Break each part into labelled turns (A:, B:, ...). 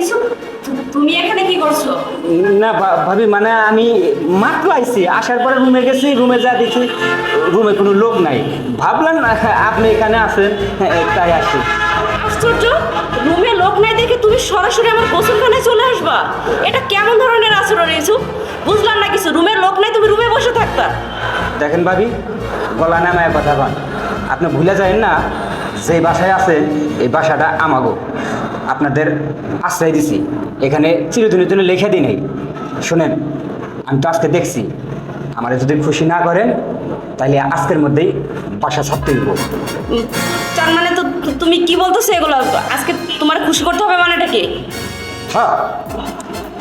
A: Issue তুমি এখানে কি করছ?
B: না ভাবি মানে আমি মাত্র আইছি। আসার পরে রুমে গেছি রুমে যা দেখি রুমে কোনো লোক নাই। ভাবলাম আপনি এখানে আছেন হ্যাঁ, তাই আসি।
A: আশ্চর্য! রুমে লোক নাই দেখে তুমি সরাসরি আমার গোসলখানায় চলে আসবা? এটা কেমন ধরনের আচরণ ইসু বুঝলাম না কিছু। রুমের লোক নাই তুমি রুমে বসে থাকতা।
B: দেখেন ভাবি গলা নামায় কথা কন আপনি ভুলে যাবেন না যে বাসায় আছে এই বাসাটা আমাগো। আপনাদের আশ্রয় দিছি। এখানে চিরদিনের জন্য লেখা দিই নেই। শোনেন আমি তো আজকে দেখছি। আমার যদি খুশি না করেন তাহলে আজকের মধ্যেই বাসা ছাড়তে দিব।
A: তার মানে তো তুমি কি বলতেছো এগুলো? আজকে তোমার খুশি করতে হবে মানেটা কি?
B: হ্যাঁ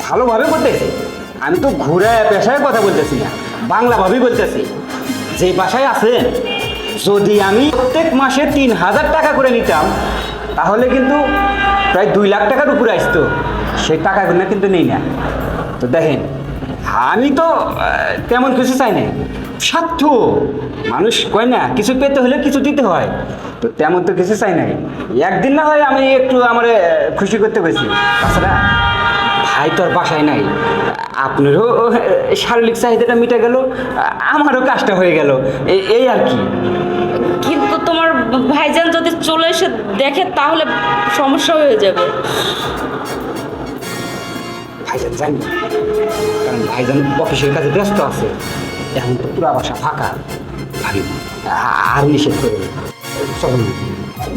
B: ভালোভাবে বলতেছি। আমি তো ঘুরে পেশায় কথা বলতেছি না বাংলাভাবেই বলতেছি। যে বাসায় আছেন যদি আমি প্রত্যেক মাসে তিন হাজার টাকা করে নিতাম, তাহলে কিন্তু প্রায় দুই লাখ টাকার উপরে আসতো। সেই টাকাগুলো কিন্তু নেই না। তো দেখেন, আমি তো তেমন কিছু চাই না স্বার্থ মানুষ কয় না, কিছু পেতে হলে কিছু দিতে হয়। তো তেমন তো কিছু চাই নাই। একদিন না হয় আমি একটু আমার খুশি করতে পেরেছি তাছাড়া ভাই তোর বাসায় নাই। আপনারও শারীরিক চাহিদাটা মিটে গেল আমারও কাজটা হয়ে গেল। এই আর কি।
A: কিন্তু তোমার ভাইজান যদি চলে এসে দেখে তাহলে সমস্যা হয়ে যাবে।
B: ভাইজান জানি কারণ ভাইজান অফিসের কাছে ব্যস্ত আছে। এখন তো পুরা বাসা ফাঁকা। ভাবি আর নিষেধ করে। চলো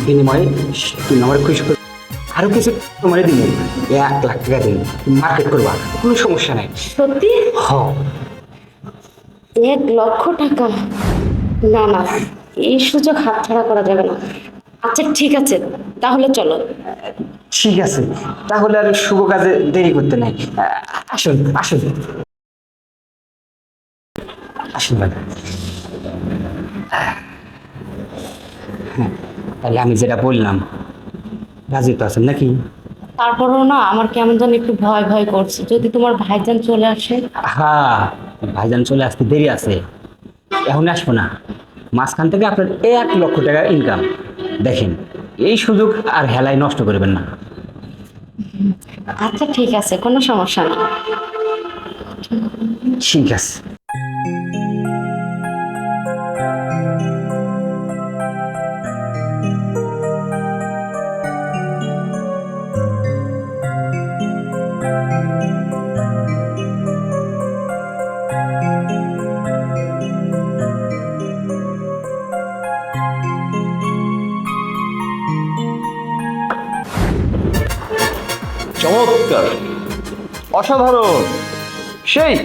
B: বিনিময়ে তুমি আমার খুশি আরও কিছু তোমার দিন এক লাখ টাকা দিন মার্কেট করবা কোনো সমস্যা নাই।
A: সত্যি?
B: হ।
A: এক লক্ষ টাকা? না না এই সুযোগ হাতছাড়া করা যাবে না। আচ্ছা ঠিক আছে তাহলে চলো।
B: ঠিক আছে তাহলে আর শুভ কাজে দেরি করতে নাই। আসুন আসুন। আসুন ম্যাডাম হ্যাঁ তাহলে আমি যেটা বললাম রাজি তো আছেন নাকি?
A: তারপরেও না আমার কেমন যেন একটু ভয় ভয় করছে। যদি তোমার ভাইজান চলে আসে?
B: হ্যাঁ ভাইজান চলে আসতে দেরি আছে। এখন আসব না। মাঝখান থেকে আপনার এক লক্ষ টাকা ইনকাম দেখেন এই সুযোগ আর হেলায় নষ্ট করবেন না।
A: আচ্ছা ঠিক আছে কোনো সমস্যা নেই।
B: ঠিক আছে।
C: চমৎকার। অসাধারণ। সেই,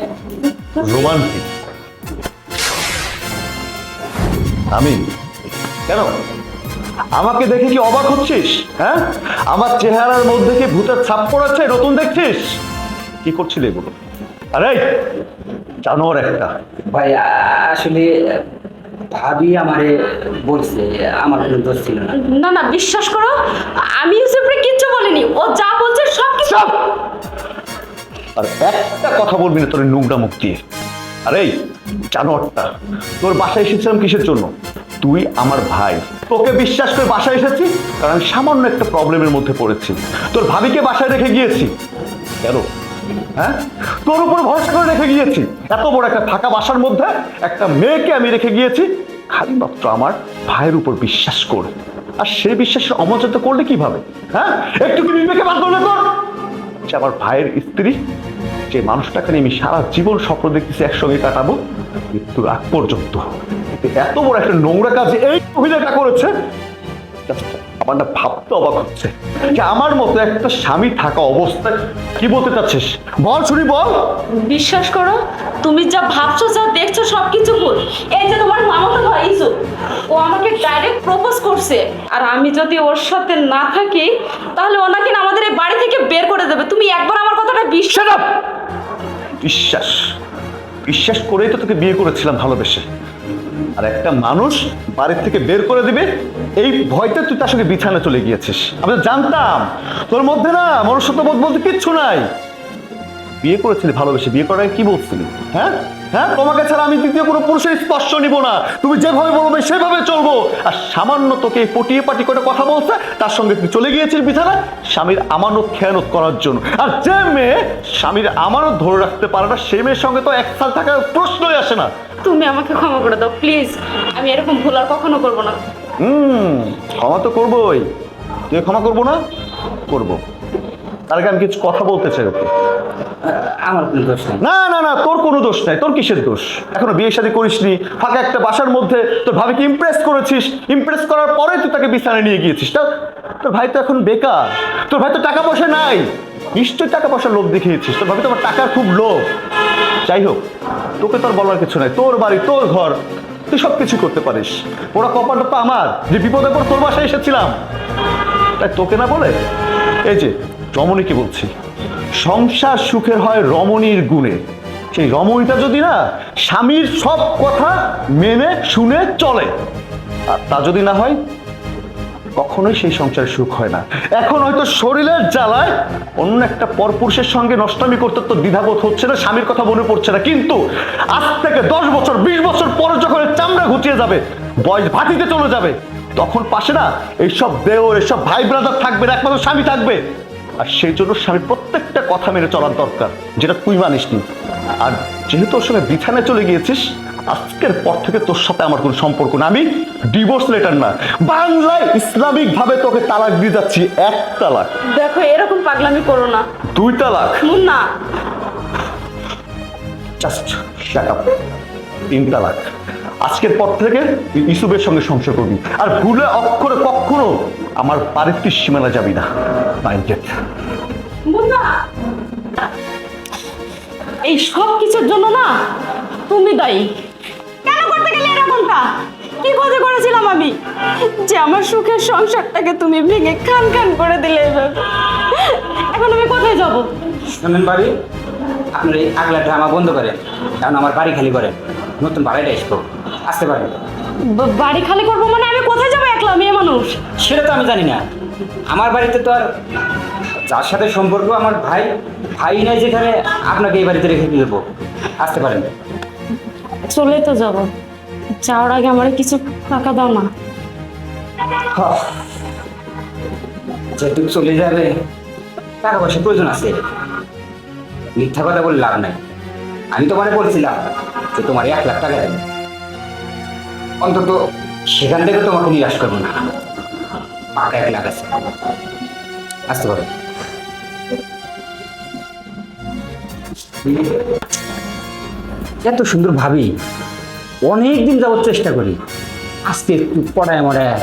C: রোমান্টিক। আমি কেন? আমাকে দেখে কি অবাক হচ্ছিস? হ্যাঁ? আমার চেহারার মধ্যে কি ভূতের ছাপ পড়াচ্ছে নতুন দেখছিস? কি করছিলে এগুলো? আরে জানোয়ার একটা।
B: ভাই আসলে ভাবি আমারে বলছে আমার কোনো দোষ ছিল না।
A: না না বিশ্বাস করো আমি ইউসুফরে কিচ্ছু বলিনি। ও যা বলছে সব কিছু!
C: আর একটা কথা বলবি না তোর নোংরা মুখ দিয়ে। আরে জানোয়ারটা তোর বাসায় এসেছিলাম কিসের জন্য? তুই আমার ভাই। তোকে বিশ্বাস করে বাসায় এসেছি? কারণ আমি সামান্য একটা প্রবলেমের মধ্যে পড়েছি। তোর ভাবিকে বাসায় রেখে গিয়েছি। কেন? হ্যাঁ? তোর উপর ভরসা করে রেখে গিয়েছি। এত বড় একটা ফাঁকা বাসার মধ্যে একটা মেয়েকে আমি রেখে গিয়েছি। খালি মাত্র আমার ভাইয়ের উপর বিশ্বাস করে। আর সেই বিশ্বাসের অমর্যাদা করলে কীভাবে? হ্যাঁ? একটু বিবেকে বাদ করলে তোর। যে আমার ভাইয়ের স্ত্রী, যে মানুষটাকে নিয়ে আমি সারা জীবন স্বপ্ন দেখতেছি, একসঙ্গে কাটাবো, মৃত্যুর আগ পর্যন্ত। এত বড় একটা নোংরা কাজ এই মহিলাটা করেছে। Just আমার না ভাবতে অবাক হচ্ছে যে আমার মতো একটা স্বামী থাকা অবস্থায় কি বলতে চাচ্ছিস? বল শুনি বল।
A: বিশ্বাস করো তুমি যা ভাবছ যা দেখছ সব কিছু ভুল। এই যে তোমার মামাতো ভাই ইসু ও আমাকে ডাইরেক্ট প্রপোজ করছে। আর আমি যদি ওর সাথে না থাকি তাহলে ওনাকে না আমাদের এই বাড়ি থেকে বের করে দেবে। তুমি একবার আমার কথাটা বিশ্বাস
C: বিশ্বাস। বিশ্বাস করেই তো তোকে বিয়ে করেছিলাম ভালোবেসে। আর একটা মানুষ বাড়ির থেকে বের করে দিবে, এই ভয়তে তুই তার সঙ্গে বিছানা চলে গিয়েছিস। আমি তো জানতাম, তোর মধ্যে না মনুষ্যত্ববোধ বলতে কিচ্ছু নাই। বিয়ে করেছিলি, ভালোবেসে বিয়ে করার কি বলছিলি? হ্যাঁ? হ্যাঁ? তোমাকে ছাড়া আমি দ্বিতীয় কোনো পুরুষের স্পর্শ নিব না। তুমি যেভাবে বলবে সেভাবে চলবো। আর সামান্য তোকে পটিয়ে পাটি করে কথা বলছে, তার সঙ্গে তুই চলে গিয়েছিস বিছানায় স্বামীর আমানত খেয়ানত করার জন্য। আর যে মেয়ে স্বামীর আমানত ধরে রাখতে পারে না, সে মেয়ের সঙ্গে তো এক সাল থাকার প্রশ্নই আসে না।
A: তুমি আমাকে ক্ষমা করে দাও প্লিজ। আমি এরকম ভুল আর কখনো করব না।
C: হুম ক্ষমা তো করবোই। তুই ক্ষমা করব না? করব। তার আগে আমি কিছু কথা বলতে চাই ওকে।
B: আমার কোনো দোষ নেই।
C: না না না তোর কোনো দোষ নাই তোর কিসের দোষ? এখনও বিয়ে শাদী করিসনি ফাঁকা একটা বাসার মধ্যে তোর ভাবিকে ইমপ্রেস করেছিস। ইমপ্রেস করার পরে তুই তাকে বিছানায় নিয়ে গিয়েছিস। তা তোর ভাই তো এখন বেকার। তোর ভাই তো টাকা পয়সা নাই। নিশ্চয়ই টাকা পয়সা লোভ দেখিয়েছিস। তোর ভাবি তোমার টাকার খুব লোভ। যাই হোক, তোকে তোর বলার কিছু নাই। তোর বাড়ি, তোর ঘর, তুই সব কিছু করতে পারিস। ওরা কপালটা তো আমার, যে বিপদে পর তোর বাসায় এসেছিলাম। তাই তোকে না বলে, এই যে, রমণীকে বলছি। সংসার সুখের হয় রমণীর গুণে। সেই রমণীটা যদি না স্বামীর সব কথা মেনে, শুনে, চলে। আর তা যদি না হয় কখনোই সেই সংসারে সুখ হয় না। এখন হয়তো শরীরের জ্বালায় অন্য একটা পরপুরুষের সঙ্গে নষ্টামি করতে তো দ্বিধাবোধ হচ্ছে না, স্বামীর কথা মনে পড়ছে না। কিন্তু আজ থেকে দশ বছর, বিশ বছর পরে যখন চামড়া ঘুচিয়ে যাবে, বয়স ভাতিতে চলে যাবে, তখন পাশে না এইসব দেওর এইসব ভাই ব্রাদার থাকবে না একমাত্র স্বামী থাকবে। আর সেই জন্য স্বামীর প্রত্যেকটা কথা মেনে চলার দরকার, যেটা তুই মানিসনি। আর যেহেতু তোর সঙ্গে বিছানায় চলে গিয়েছিস আজকের পর থেকে তোর সাথে আমার কোনো সম্পর্ক না আমি ডিভোর্স লেটার না। বাংলায় ইসলামিক ভাবে তোকে তালাক দিয়ে যাচ্ছি এক তালাক।
A: দেখো এরকম পাগলামি করো না।
C: দুই তালাক?
A: মুন্না।
C: জাস্ট শাট আপ তিন তালাক। আজকের পর থেকে তুই ইসুবের সঙ্গে সংসার করবি। আর ভুলে অক্ষরে কখনো আমার তুই সীমানা যাবি না। মাইন্ড
A: মুন্না! এই সব কিছুর জন্য না? তুমি দায়ী। কি কথা করেছিলাম আমি? যে আমার সুখের সংসারটাকে তুমি ভেঙে খান খান করে দিলে এভাবে। এখন আমি কোথায় যাব?
B: শোনেন বাড়ি? আপনার এই আগলা ড্রামা বন্ধ করেন কারণ আমার বাড়ি খালি করেন নতুন বাড়িটা আসব আসতে পারেন।
A: বাড়ি খালি করব মানে আমি কোথায় যাব একলা মেয়ে মানুষ?
B: সেটা তো আমি জানি না। আমার বাড়িতে তো আর যার সাথে সম্পর্ক আমার ভাই ভাই নাই যেখানে আপনাকে এই বাড়িতে রেখে দেবো আসতে পারেন।
A: চলে তো যাব। যাওয়ার আগে আমার কিছু টাকা দাও না।
B: যেহেতু চলে যাবে, টাকা পয়সা প্রয়োজন আছে। মিথ্যা কথা বলে লাভ নাই। আমি তোমারে বলছিলাম যে তোমার এক লাখ টাকা দেবে। অন্তত সেখান থেকে তোমাকে নিরাশ করব না। পাকা এক লাখ আছে। আসতে পারো। এত সুন্দর ভাবি। অনেক দিন যাবত চেষ্টা করি। আজকে একটু পড়ায় মরায়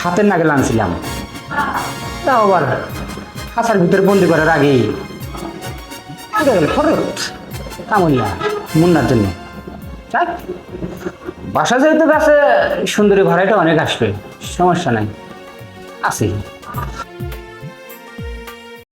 B: হাতের নাগে আনছিলাম। তাও আবার খাঁচার ভিতরে বন্দি করার আগেই ফরত কামড়িয়া মুন্নার জন্য। বাসা যেহেতু গাছে, সুন্দরী ভাড়াটা অনেক আসবে, সমস্যা নাই আছে